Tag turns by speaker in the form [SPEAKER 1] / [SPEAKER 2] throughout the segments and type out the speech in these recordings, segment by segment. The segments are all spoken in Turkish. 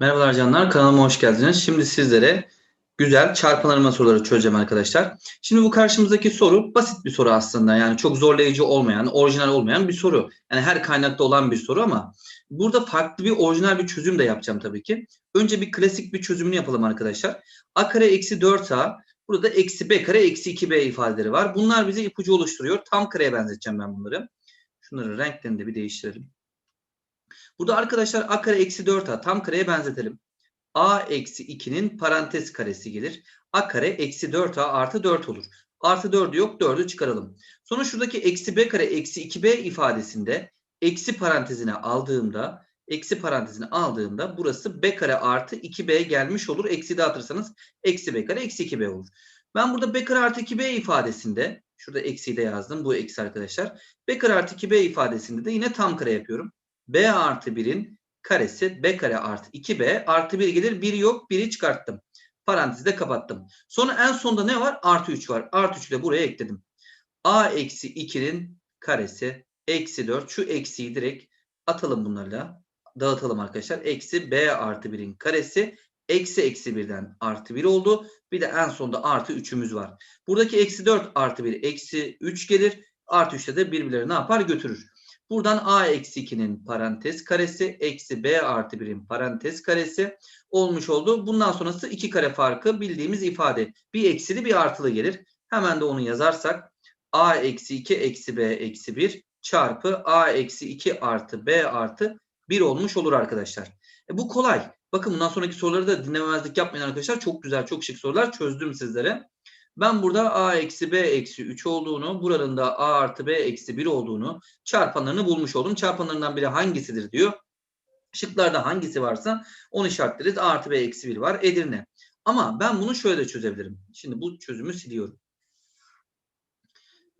[SPEAKER 1] Merhabalar canlar, kanalıma hoş geldiniz. Şimdi sizlere güzel çarpanlarma soruları çözeceğim arkadaşlar. Şimdi bu karşımızdaki soru basit bir soru aslında. Yani çok zorlayıcı olmayan, orijinal olmayan bir soru. Yani her kaynakta olan bir soru ama burada farklı bir orijinal bir çözüm de yapacağım tabii ki. Önce bir klasik bir çözümünü yapalım arkadaşlar. A kare eksi 4A, burada eksi B kare eksi 2B ifadeleri var. Bunlar bize ipucu oluşturuyor. Tam kareye benzeteceğim ben bunları. Şunları renklerini de bir değiştirelim. Burada arkadaşlar a kare eksi 4a tam kareye benzetelim. a eksi 2'nin parantez karesi gelir. a kare eksi 4a artı 4 olur. Artı 4'ü yok 4'ü çıkaralım. Sonra şuradaki eksi b kare eksi 2b ifadesinde eksi parantezine aldığımda eksi parantezine aldığımda burası b kare artı 2b gelmiş olur. Eksi dağıtırsanız eksi b kare eksi 2b olur. Ben burada b kare artı 2b ifadesinde şurada eksiyi de yazdım. Bu eksi arkadaşlar. b kare artı 2b ifadesinde de yine tam kare yapıyorum b artı 1'in karesi b kare artı 2b artı 1 gelir. 1 yok 1'i çıkarttım. Parantezi de kapattım. Sonra en sonda ne var? Artı 3 var. Artı 3'ü de buraya ekledim. a eksi 2'nin karesi eksi 4. Şu eksiyi direkt atalım bunlarla. Dağıtalım arkadaşlar. Eksi b artı 1'in karesi eksi eksi 1'den artı 1 oldu. Bir de en sonda artı 3'ümüz var. Buradaki eksi 4 artı 1 eksi 3 gelir. Artı 3'te de birbirleri ne yapar? Götürür. Buradan a eksi 2'nin parantez karesi eksi b artı 1'in parantez karesi olmuş oldu. Bundan sonrası iki kare farkı bildiğimiz ifade. Bir eksili bir artılı gelir. Hemen de onu yazarsak a eksi 2 eksi b eksi 1 çarpı a eksi 2 artı b artı 1 olmuş olur arkadaşlar. E bu kolay. Bakın bundan sonraki soruları da dinlememezlik yapmayın arkadaşlar. Çok güzel, çok şık sorular çözdüm sizlere. Ben burada a eksi b eksi 3 olduğunu, buranın da a artı b eksi 1 olduğunu, çarpanlarını bulmuş oldum. Çarpanlarından biri hangisidir diyor. Şıklarda hangisi varsa onu işaretleriz. A artı b eksi 1 var Edirne. Ama ben bunu şöyle de çözebilirim. Şimdi bu çözümü siliyorum.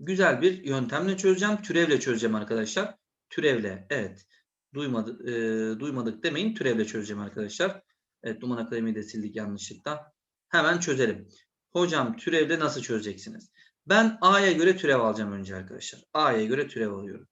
[SPEAKER 1] Güzel bir yöntemle çözeceğim. Türevle çözeceğim arkadaşlar. Türevle evet. Duymadı, e, duymadık demeyin. Türevle çözeceğim arkadaşlar. Evet Duman Akademi'yi de sildik yanlışlıkla. Hemen çözelim. Hocam türevle nasıl çözeceksiniz? Ben A'ya göre türev alacağım önce arkadaşlar. A'ya göre türev alıyorum.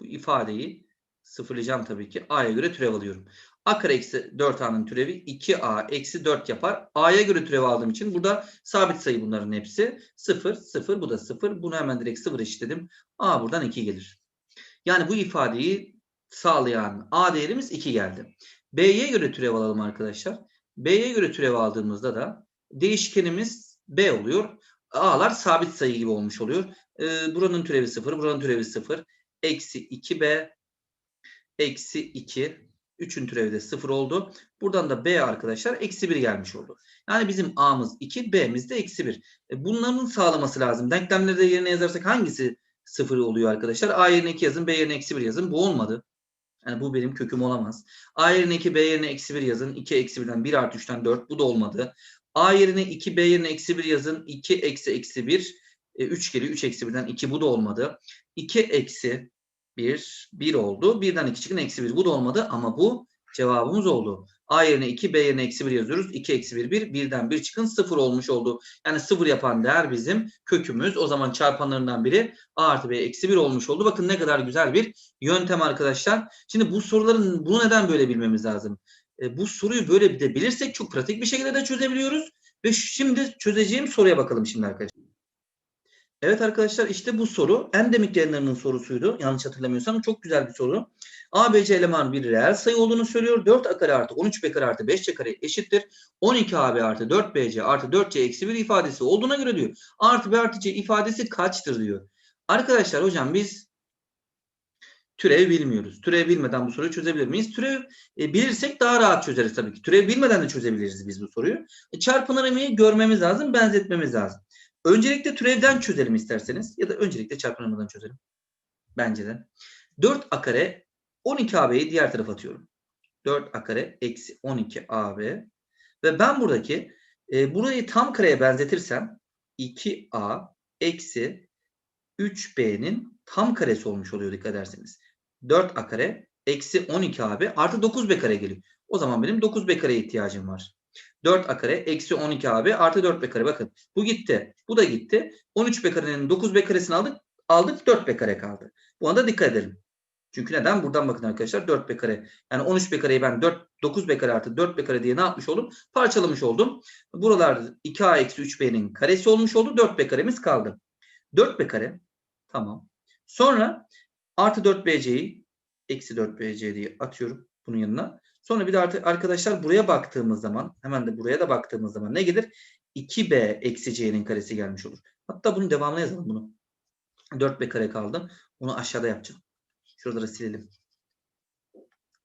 [SPEAKER 1] Bu ifadeyi sıfırlayacağım tabii ki. A'ya göre türev alıyorum. A kare eksi 4A'nın türevi 2A eksi 4 yapar. A'ya göre türev aldığım için burada sabit sayı bunların hepsi. 0, 0 bu da 0. Bunu hemen direkt 0 eşitledim. A buradan 2 gelir. Yani bu ifadeyi sağlayan A değerimiz 2 geldi. B'ye göre türev alalım arkadaşlar. B'ye göre türev aldığımızda da değişkenimiz B oluyor. A'lar sabit sayı gibi olmuş oluyor. Ee, buranın türevi 0, buranın türevi 0. Eksi 2B eksi 2. 3'ün türevi de 0 oldu. Buradan da B arkadaşlar eksi 1 gelmiş oldu. Yani bizim A'mız 2, B'miz de eksi 1. E, bunların sağlaması lazım. Denklemleri de yerine yazarsak hangisi 0 oluyor arkadaşlar? A yerine 2 yazın, B yerine eksi 1 yazın. Bu olmadı. Yani bu benim köküm olamaz. A yerine 2, B yerine eksi 1 yazın. 2 eksi 1'den 1 artı 3'ten 4. Bu da olmadı. A yerine 2, B yerine eksi 1 yazın. 2 eksi eksi 1. E, 3 geliyor. 3 eksi 1'den 2 bu da olmadı. 2 eksi 1, 1 oldu. 1'den 2 çıkın eksi 1. Bu da olmadı ama bu cevabımız oldu. A yerine 2, B yerine eksi 1 yazıyoruz. 2 eksi 1, 1. 1'den 1 çıkın 0 olmuş oldu. Yani 0 yapan değer bizim kökümüz. O zaman çarpanlarından biri A artı B eksi 1 olmuş oldu. Bakın ne kadar güzel bir yöntem arkadaşlar. Şimdi bu soruların bunu neden böyle bilmemiz lazım? E, bu soruyu böyle bir de bilirsek çok pratik bir şekilde de çözebiliyoruz. Ve şimdi çözeceğim soruya bakalım şimdi arkadaşlar. Evet arkadaşlar işte bu soru endemik yayınlarının sorusuydu. Yanlış hatırlamıyorsam çok güzel bir soru. A, B, C eleman bir reel sayı olduğunu söylüyor. 4 A kare artı 13 B kare artı 5C kare eşittir. 12 AB artı 4 BC artı 4C eksi 1 ifadesi olduğuna göre diyor. Artı B artı C ifadesi kaçtır diyor. Arkadaşlar hocam biz Türev bilmiyoruz. Türev bilmeden bu soruyu çözebilir miyiz? Türev e, bilirsek daha rahat çözeriz tabii ki. Türev bilmeden de çözebiliriz biz bu soruyu. E, çarpınırmayı görmemiz lazım, benzetmemiz lazım. Öncelikle türevden çözelim isterseniz ya da öncelikle çarpınırmadan çözelim. Bence de. 4a kare 12ab'yi diğer tarafa atıyorum. 4a kare eksi 12ab ve ben buradaki e, burayı tam kareye benzetirsem 2a eksi 3b'nin tam karesi olmuş oluyor dikkat ederseniz. 4a kare eksi 12ab artı 9b kare geliyor. O zaman benim 9b kareye ihtiyacım var. 4a kare eksi 12ab artı 4b kare. Bakın bu gitti. Bu da gitti. 13b karenin 9b karesini aldık. Aldık 4b kare kaldı. Bu anda dikkat edelim. Çünkü neden? Buradan bakın arkadaşlar 4b kare. Yani 13b kareyi ben 4, 9b kare artı 4b kare diye ne yapmış oldum? Parçalamış oldum. Buralar 2a eksi 3b'nin karesi olmuş oldu. 4b karemiz kaldı. 4b kare. Tamam. Sonra artı 4bc'yi eksi 4bc diye atıyorum bunun yanına. Sonra bir de artık arkadaşlar buraya baktığımız zaman hemen de buraya da baktığımız zaman ne gelir? 2b eksi c'nin karesi gelmiş olur. Hatta bunun devamını yazalım bunu. 4b kare kaldı. Onu aşağıda yapacağım. Şuraları silelim.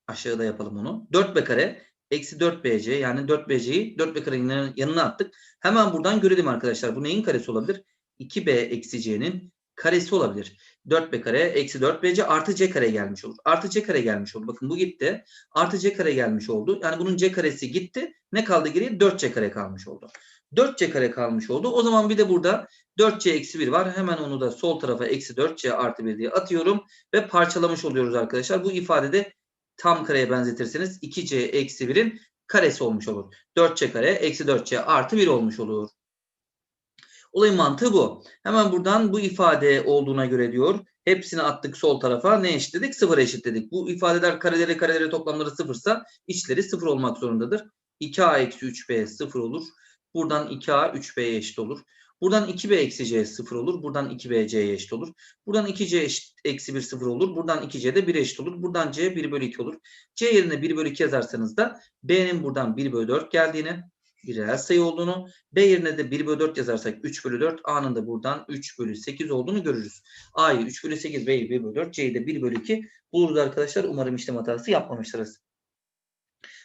[SPEAKER 1] Aşağıda yapalım onu. 4b kare eksi 4bc yani 4bc'yi 4b karenin yanına attık. Hemen buradan görelim arkadaşlar. Bu neyin karesi olabilir? 2b eksi c'nin karesi olabilir. 4b kare eksi 4bc artı c kare gelmiş olur. Artı c kare gelmiş oldu. Bakın bu gitti. Artı c kare gelmiş oldu. Yani bunun c karesi gitti. Ne kaldı geriye? 4c kare kalmış oldu. 4c kare kalmış oldu. O zaman bir de burada 4c eksi 1 var. Hemen onu da sol tarafa eksi 4c artı 1 diye atıyorum. Ve parçalamış oluyoruz arkadaşlar. Bu ifadede tam kareye benzetirseniz 2c eksi 1'in karesi olmuş olur. 4c kare eksi 4c artı 1 olmuş olur. Olayın mantığı bu. Hemen buradan bu ifade olduğuna göre diyor. Hepsini attık sol tarafa. Ne eşitledik? Sıfır eşitledik. Bu ifadeler kareleri kareleri toplamları sıfırsa içleri sıfır olmak zorundadır. 2a eksi 3b sıfır olur. Buradan 2a 3b'ye eşit olur. Buradan 2b eksi c 0 olur. Buradan 2b c'ye eşit olur. Buradan 2c eşit, eksi 1 0 olur. Buradan 2c de 1 eşit olur. Buradan c 1 bölü 2 olur. c yerine 1 bölü 2 yazarsanız da b'nin buradan 1 bölü 4 geldiğini reel sayı olduğunu, B yerine de 1 bölü 4 yazarsak 3 bölü 4, A'nın da buradan 3 bölü 8 olduğunu görürüz. A'yı 3 bölü 8, B'yi 1 bölü 4, C'yi de 1 bölü 2 buluruz arkadaşlar. Umarım işlem hatası yapmamışlarız.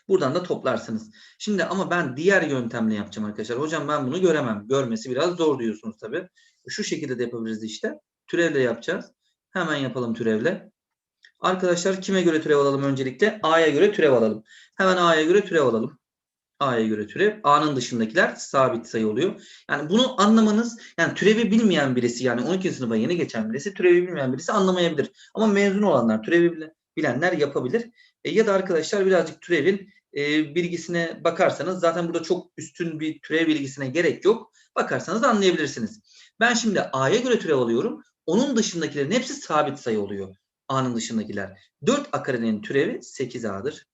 [SPEAKER 1] Buradan da toplarsınız. Şimdi ama ben diğer yöntemle yapacağım arkadaşlar. Hocam ben bunu göremem. Görmesi biraz zor diyorsunuz tabii. Şu şekilde de yapabiliriz işte. Türevle yapacağız. Hemen yapalım türevle. Arkadaşlar kime göre türev alalım öncelikle? A'ya göre türev alalım. Hemen A'ya göre türev alalım. A'ya göre türev. A'nın dışındakiler sabit sayı oluyor. Yani bunu anlamanız yani türevi bilmeyen birisi yani 12. sınıfa yeni geçen birisi türevi bilmeyen birisi anlamayabilir. Ama mezun olanlar türevi bilenler yapabilir. E, ya da arkadaşlar birazcık türevin e, bilgisine bakarsanız zaten burada çok üstün bir türev bilgisine gerek yok. Bakarsanız anlayabilirsiniz. Ben şimdi A'ya göre türev alıyorum. Onun dışındakilerin hepsi sabit sayı oluyor. A'nın dışındakiler. 4A karenin türevi 8A'dır.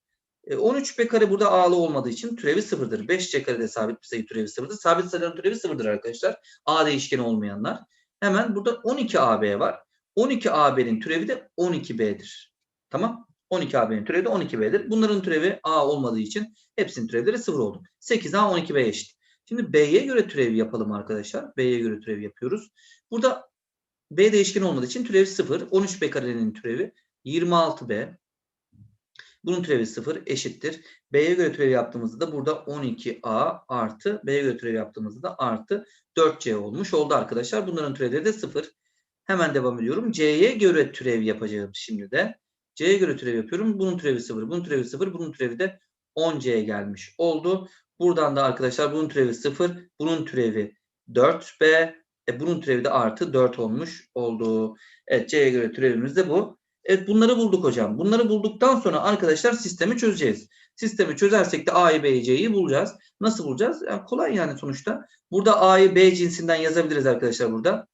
[SPEAKER 1] 13b kare burada a'lı olmadığı için türevi sıfırdır. 5c kare de sabit bir sayı türevi sıfırdır. Sabit sayıların türevi sıfırdır arkadaşlar. a değişkeni olmayanlar. Hemen burada 12ab var. 12ab'nin türevi de 12b'dir. Tamam. 12ab'nin türevi de 12b'dir. Bunların türevi a olmadığı için hepsinin türevleri sıfır oldu. 8a 12b eşit. Şimdi b'ye göre türevi yapalım arkadaşlar. b'ye göre türevi yapıyoruz. Burada b değişkeni olmadığı için türevi sıfır. 13b karenin türevi 26b. Bunun türevi 0 eşittir. B'ye göre türevi yaptığımızda da burada 12A artı B'ye göre türevi yaptığımızda da artı 4C olmuş oldu arkadaşlar. Bunların türevleri de 0. Hemen devam ediyorum. C'ye göre türev yapacağım şimdi de. C'ye göre türev yapıyorum. Bunun türevi 0, bunun türevi 0, bunun türevi de 10C'ye gelmiş oldu. Buradan da arkadaşlar bunun türevi 0, bunun türevi 4B, e bunun türevi de artı 4 olmuş oldu. Evet C'ye göre türevimiz de bu. Evet bunları bulduk hocam. Bunları bulduktan sonra arkadaşlar sistemi çözeceğiz. Sistemi çözersek de A'yı B'yi C'yi bulacağız. Nasıl bulacağız? Yani kolay yani sonuçta. Burada A'yı B cinsinden yazabiliriz arkadaşlar burada.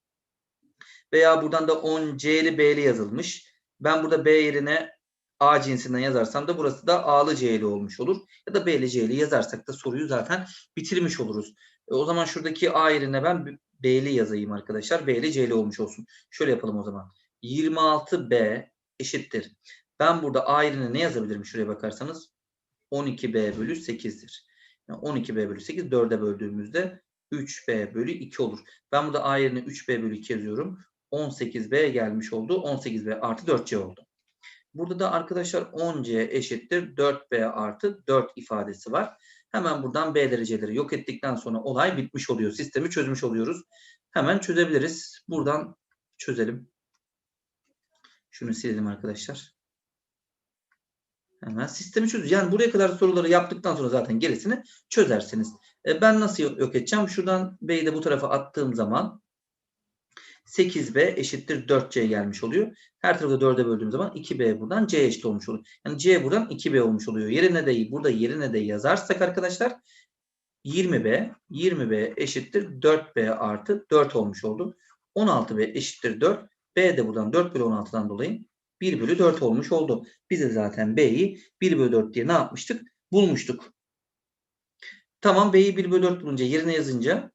[SPEAKER 1] Veya buradan da 10 C'li B'li yazılmış. Ben burada B yerine A cinsinden yazarsam da burası da A'lı C'li olmuş olur. Ya da B'li C'li yazarsak da soruyu zaten bitirmiş oluruz. E, o zaman şuradaki A yerine ben B'li yazayım arkadaşlar. B'li C'li olmuş olsun. Şöyle yapalım o zaman. 26B eşittir. Ben burada A yerine ne yazabilirim şuraya bakarsanız? 12B bölü 8'dir. Yani 12B bölü 8 4'e böldüğümüzde 3B bölü 2 olur. Ben burada A yerine 3B bölü 2 yazıyorum. 18B gelmiş oldu. 18B artı 4C oldu. Burada da arkadaşlar 10C eşittir 4B artı 4 ifadesi var. Hemen buradan B dereceleri yok ettikten sonra olay bitmiş oluyor. Sistemi çözmüş oluyoruz. Hemen çözebiliriz. Buradan çözelim. Şunu silelim arkadaşlar. Hemen sistemi çöz. Yani buraya kadar soruları yaptıktan sonra zaten gerisini çözersiniz. E ben nasıl yok edeceğim? Şuradan B'yi de bu tarafa attığım zaman 8B eşittir 4C gelmiş oluyor. Her tarafı 4'e böldüğüm zaman 2B buradan C eşit olmuş oluyor. Yani C buradan 2B olmuş oluyor. Yerine de burada yerine de yazarsak arkadaşlar 20B 20B eşittir 4B artı 4 olmuş oldu. 16B eşittir 4. B de buradan 4 bölü 16'dan dolayı 1 bölü 4 olmuş oldu. Biz de zaten B'yi 1 bölü 4 diye ne yapmıştık? Bulmuştuk. Tamam B'yi 1 bölü 4 bulunca yerine yazınca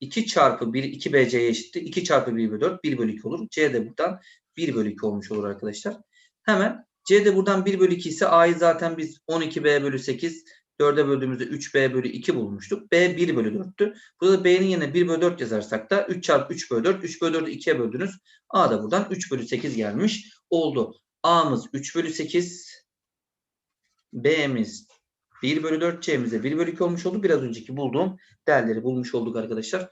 [SPEAKER 1] 2 çarpı 1 2 BC'ye eşittir. 2 çarpı 1 bölü 4 1 bölü 2 olur. C de buradan 1 bölü 2 olmuş olur arkadaşlar. Hemen C de buradan 1 bölü 2 ise A'yı zaten biz 12B bölü 8 4'e böldüğümüzde 3B bölü 2 bulmuştuk. B 1 bölü 4'tü. Burada B'nin yerine 1 bölü 4 yazarsak da 3 çarpı 3 bölü 4. 3 bölü 4'ü 2'ye böldünüz. A da buradan 3 bölü 8 gelmiş oldu. A'mız 3 bölü 8. B'miz 1 bölü 4 C'mize 1 bölü 2 olmuş oldu. Biraz önceki bulduğum değerleri bulmuş olduk arkadaşlar.